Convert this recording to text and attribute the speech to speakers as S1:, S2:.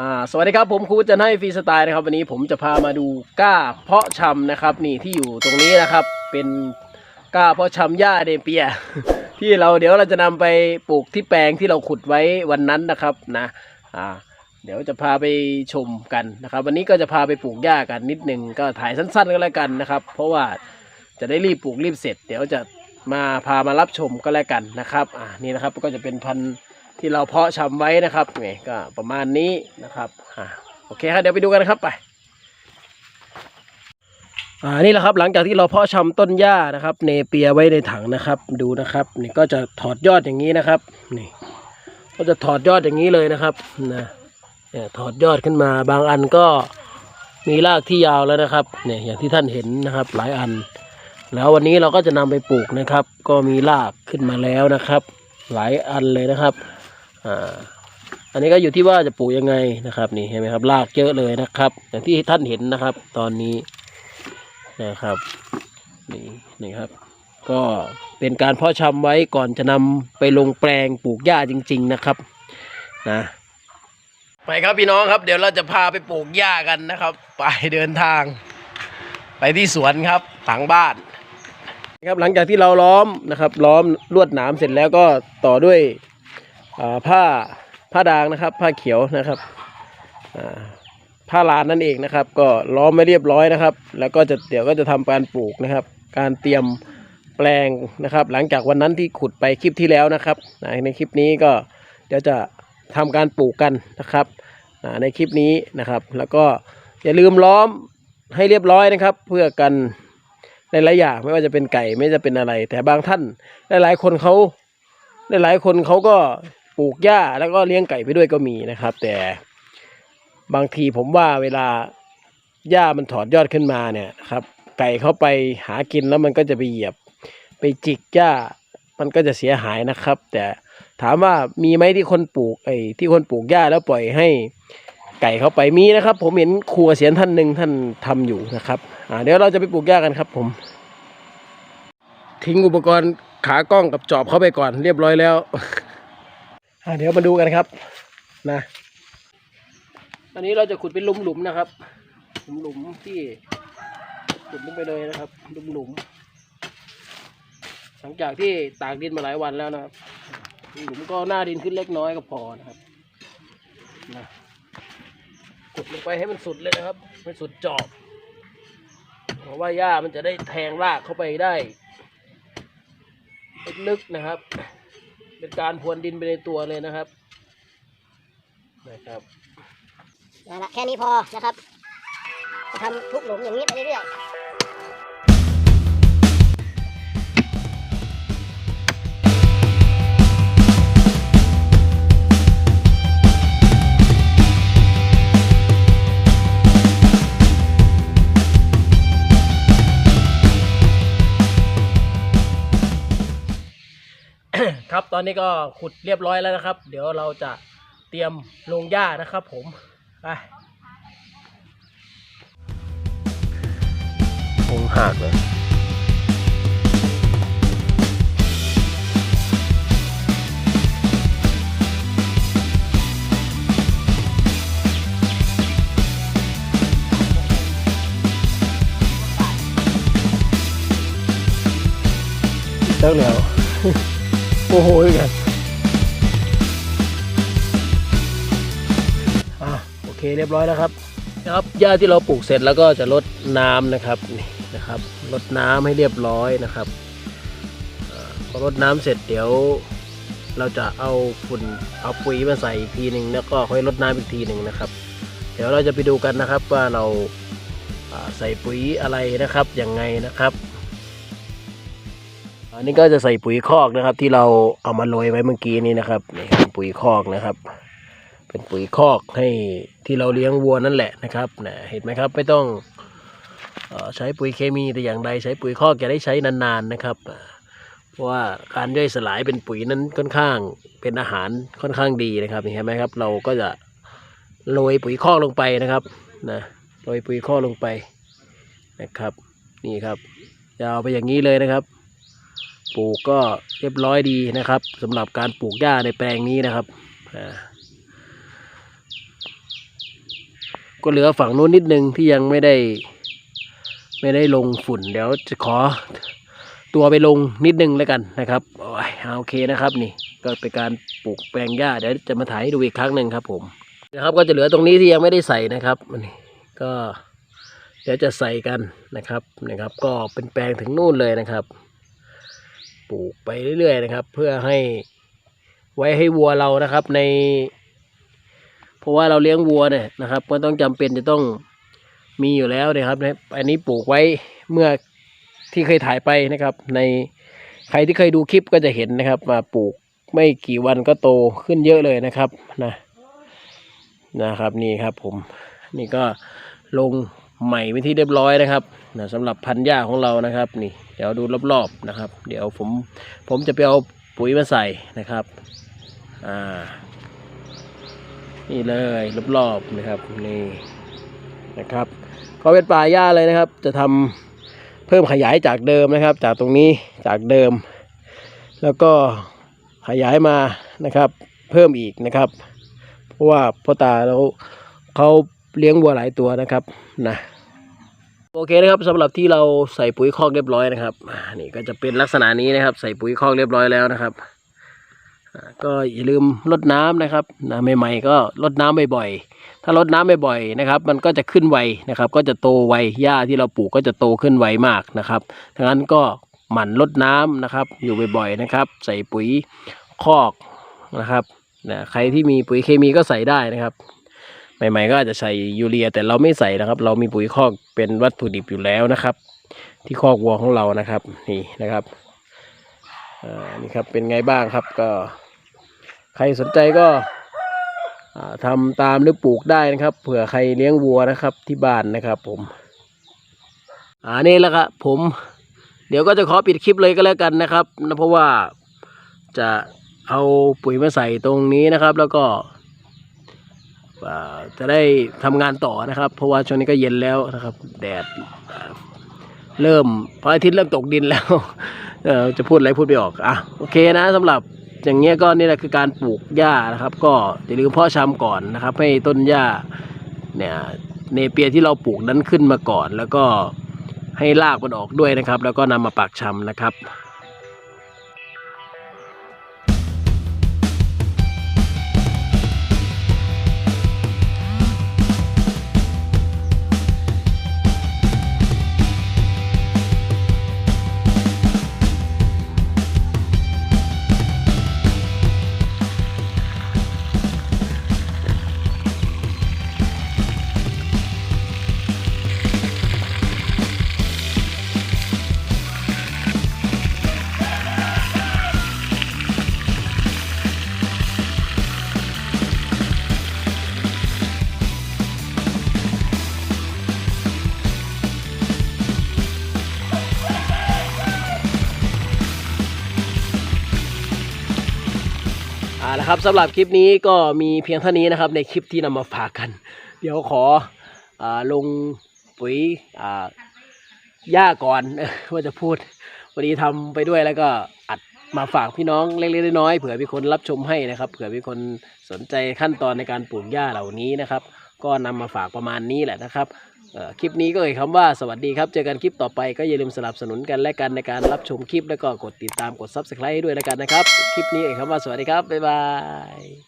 S1: อ่าสวัสดีครับผมครูจะให้ฟรีสไตล์นะครับ วันนี้ผมจะพามาดูก้าเพาะชำนะครับ นี่ที่อยู่ตรงนี้นะครับ เป็นก้าเพาะชำหญ้าเดเปีย ที่เราเดี๋ยวเราจะนำไปปลูกที่แปลงที่เราขุดไว้วันนั้นนะครับนะอ่าเดี๋ยวจะพาไปชมกันนะครับ วันนี้ก็จะพาไปปลูกหญ้ากันนิดนึงก็ถ่ายสั้นๆก็แล้วกันนะครับ เพราะว่าจะได้รีบปลูกรีบเสร็จ เดี๋ยวจะมาพามารับชมก็แล้วกันนะครับอ่านี่นะครับก็จะเป็นพันธุ์ ที่เราเพาะชำไว้นะครับนี่ก็ประมาณนี้นะครับอ่าโอเคครับเดี๋ยวไปดูกันนะครับไปอ่านี่แหละครับหลังจากที่เราเพาะชำต้นหญ้านะครับ เนเปียไว้ในถังนะครับดูนะครับนี่ก็จะถอดยอดอย่างนี้นะครับนี่ก็จะถอดยอดอย่างนี้เลยนะครับนะเนี่ยถอดยอดขึ้นมาบางอันก็มีรากที่ยาวแล้วนะครับเนี่ยอย่างที่ท่านเห็นนะครับหลายอัน แล้ววันนี้เราก็จะนำไปปลูกนะครับ ก็มีรากขึ้นมาแล้วนะครับ หลายอันเลยนะครับ อ่าอันนี้ก็อยู่ที่ว่าจะปลูกยังไงนะครับนี่เห็นไหมครับรากเยอะเลยนะครับ อย่างที่ท่านเห็นนะครับ ตอนนี้นะครับนี่นี่ครับ ก็เป็นการเพาะชำไว้ก่อนจะนำไปลงแปลงปลูกหญ้าจริง ๆนะครับนะไปครับพี่น้องครับ เดี๋ยวเราจะพาไปปลูกหญ้ากันนะครับ ไปเดินทาง ไปที่สวนครับหลังบ้านครับหลังจากที่เราล้อมนะครับ ล้อมลวดหนามเสร็จแล้วก็ต่อด้วย ผ้าผ้าดางนะครับ ผ้าเขียวนะครับผ้าลานนั่นเองนะครับ ก็ล้อมไม่เรียบร้อยนะครับ แล้วก็จะเดี๋ยวก็จะทำการปลูกนะครับ การเตรียมแปลงนะครับ หลังจากวันนั้นที่ขุดไปคลิปที่แล้วนะครับในคลิปนี้ก็เดี๋ยวจะทำการปลูกกันนะครับในคลิปนี้นะครับ แล้วก็อย่าลืมล้อมให้เรียบร้อยนะครับ เพื่อกันในหลายอย่างไม่ว่าจะเป็นไก่ไม่จะเป็นอะไร แต่บางท่านหลายๆคนเขาหลายๆคนเขาก็ ปลูกหญ้าแล้วก็เลี้ยงไก่ไปด้วยก็มีนะครับ แต่บางทีผมว่าเวลาหญ้ามันถอดยอดขึ้นมาเนี่ยครับ ไก่เข้าไปหากินแล้วมันก็จะไปเหยียบ ไปจิกหญ้ามันก็จะเสียหายนะครับ แต่ถามว่ามีไหมที่คนปลูกไอ้ที่คนปลูกหญ้าแล้วปล่อยให้ไก่เข้าไปมีนะครับ ผมเห็นครัวเสียนท่านหนึ่งท่านทำอยู่นะครับอ่าเดี๋ยวเราจะไปปลูกหญ้ากันครับ ผม ทิ้งอุปกรณ์ขากล้องกับจอบเข้าไปก่อนเรียบร้อยแล้ว เดี๋ยวมาดูกันครับนะอันนี้เราจะขุดเป็นหลุมๆนะครับ หลุมๆที่ขุดลงไปเลยนะครับ หลุมๆหลังจากที่ตากดินมาหลายวันแล้วนะครับหลุมก็หน้าดินขึ้นเล็กน้อยก็พอนะครับนะขุดลงไปให้มันสุดเลยนะครับให้สุดจอบเพราะว่าหญ้ามันจะได้แทงรากเข้าไปได้ลึกนะครับ เป็นการพรวนดินไปในตัวเลยนะครับนะครับ
S2: นั่นแหละแค่นี้พอนะครับจะทำทุกหลุมอย่างนี้ไปเรื่อย
S1: ครับตอนนี้ก็ขุดเรียบร้อยแล้วนะครับ เดี๋ยวเราจะเตรียมลงหญ้านะครับ ผมไปคงหักเลยเลิกแล้ว โอ้โหอีกแล้วอะโอเคเรียบร้อยแล้วครับนะครับหญ้าที่เราปลูกเสร็จแล้วก็จะลดน้ำนะครับนี่นะครับลดน้ำให้เรียบร้อยนะครับพอลดน้ำเสร็จเดี๋ยวเราจะเอาฝุ่นเอาปุ๋ยมาใส่อีกทีหนึ่งแล้วก็ค่อยลดน้ำอีกทีหนึ่งนะครับ เดี๋ยวเราจะไปดูกันนะครับว่าเราอ่าใส่ปุ๋ยอะไรนะครับยังไงนะครับ อันนี้ก็จะใส่ปุ๋ยคอกนะครับ ที่เราเอามาโรยไว้เมื่อกี้นี้นะครับนี่เป็นปุ๋ยคอกนะครับ เป็นปุ๋ยคอกให้ที่เราเลี้ยงวัวนั่นแหละนะครับนะเห็นไหมครับไม่ต้องออใช้ปุ๋ยเคมีแต่อย่างใดใช้ปุ๋ยคอกจะได้ใช้นานๆนะครับเพราะว่าการย่อยสลายเป็นปุ๋ยนั้นค่อนข้างเป็นอาหารค่อนข้างดีนะครับเห็นไหมครับ เราก็จะโรยปุ๋ยคอกลงไปนะครับนะโรยปุ๋ยคอกลงไปนะครับ นี่ครับยาวไปอย่างนี้เลยนะครับ ปลูกก็เรียบร้อยดีนะครับสำหรับการปลูกหญ้าในแปลงนี้นะครับก็เหลือฝั่งนู้นนิดนึงที่ยังไม่ได้ ไม่ได้ลงฝุ่น เดี๋ยวจะขอตัวไปลงนิดนึงแล้วกันนะครับโอ้ยเอาโอเคนะครับนี่ก็เป็นการปลูกแปลงหญ้าเดี๋ยวจะมาถ่ายให้ดูอีกครั้งหนึ่งครับผมนะครับก็จะเหลือตรงนี้ที่ยังไม่ได้ใส่นะครับนี่ก็เดี๋ยวจะใส่กันนะครับนะครับ ก็เป็นแปลงถึงนู่นเลยนะครับ ปลูกไปเรื่อยๆนะครับ เพื่อให้ไว้ให้วัวเรานะครับใน เพราะว่าเราเลี้ยงวัวเนี่ยนะครับ ก็ต้องจำเป็นจะต้องมีอยู่แล้วนะครับนะอันนี้ปลูกไว้เมื่อที่เคยถ่ายไปนะครับ ในใครที่เคยดูคลิปก็จะเห็นนะครับ มาปลูกไม่กี่วันก็โตขึ้นเยอะเลยนะครับนะนะครับนี่ครับผมนี่ก็ลง ใหม่ไปนที่เรียบร้อยนะครับนะสำหรับพันธุ์หญ้าของเรานะครับนี่เดี๋ยวดูรอบๆนะครับ เดี๋ยวผมผมจะไปเอาปุ๋ยมาใส่นะครับอ่านี่เลยรอบๆนะครับนี่นะครับเขาเป็นป่าหญ้าเลยนะครับ จะทำเพิ่มขยายจากเดิมนะครับ จากตรงนี้จากเดิม แล้วก็ขยายมานะครับ เพิ่มอีกนะครับ เพราะว่าพ่อตาเราเขา เลี้ยงวัวหลายตัวนะครับนะโอเคนะครับสำหรับที่เราใส่ปุ๋ยคอกเรียบร้อยนะครับนี่ก็จะเป็นลักษณะนี้นะครับ ใส่ปุ๋ยคอกเรียบร้อยแล้วนะครับก็อย่าลืมลดน้ำนะครับนะใหม่ๆก็ลดน้ำบ่อยๆถ้าลดน้ำบ่อยๆนะครับ มันก็จะขึ้นไวนะครับ ก็จะโตไวหญ้าที่เราปลูกก็จะโตขึ้นไวมากนะครับดังนั้นก็หมั่นลดน้ำนะครับ อยู่บ่อยๆนะครับ ใส่ปุ๋ยคอกนะครับนะใครที่มีปุ๋ยเคมีก็ใส่ได้นะครับ ใหม่ๆก็อาจจะใส่ยูเรียแต่เราไม่ใส่นะครับ เรามีปุ๋ยคอกเป็นวัตถุดิบอยู่แล้วนะครับ ที่คอกวัวของเรานะครับ นี่นะครับนี่ครับเป็นไงบ้างครับก็ ใครสนใจก็อ่าทำตามหรือปลูกได้นะครับ เผื่อใครเลี้ยงวัวนะครับที่บ้านนะครับผมอ่านี่แหละครับผมเดี๋ยวก็จะขอปิดคลิปเลยก็แล้วกันนะครับนะเพราะว่าจะเอาปุ๋ยมาใส่ตรงนี้นะครับ แล้วก็ จะได้ทำงานต่อนะครับ เพราะว่าช่วงนี้ก็เย็นแล้วนะครับ แดดเริ่มพระอาทิตย์เริ่มตกดินแล้วจะพูดอะไรพูดไม่ออกอะโอเคนะสำหรับอย่างเงี้ยก็นี่แหละคือการปลูกหญ้านะครับ ก็อย่าลืมพาะชำก่อนนะครับ ให้ต้นหญ้าเนี่ยเนเปียที่เราปลูกนั้นขึ้นมาก่อน แล้วก็ให้รากมันออกด้วยนะครับ แล้วก็นำมาปักชำนะครับ อ่าละครับสำหรับคลิปนี้ก็มีเพียงเท่านี้นะครับ ในคลิปที่นำมาฝากกัน เดี๋ยวขออลงปุ๋ยหญ้าก่อนว่าจะพูดวันนี้ทำไปด้วยแล้วก็อัดมาฝากพี่น้องเล็กๆน้อยๆเผื่อมีคนรับชมให้นะครับ เผื่อมีคนสนใจขั้นตอนในการปลูกหญ้าเหล่านี้นะครับ ก็นำมาฝากประมาณนี้แหละนะครับคลิปนี้ก็เอ่ยคำว่าสวัสดีครับเจอกันคลิปต่อไปก็อย่าลืมสนับสนุนกันและกันในการรับชมคลิปแล้วก็กดติดตามกด subscribe ให้ด้วยแล้วกันนะครับ คลิปนี้เอ่ยคำว่าสวัสดีครับบ๊ายบาย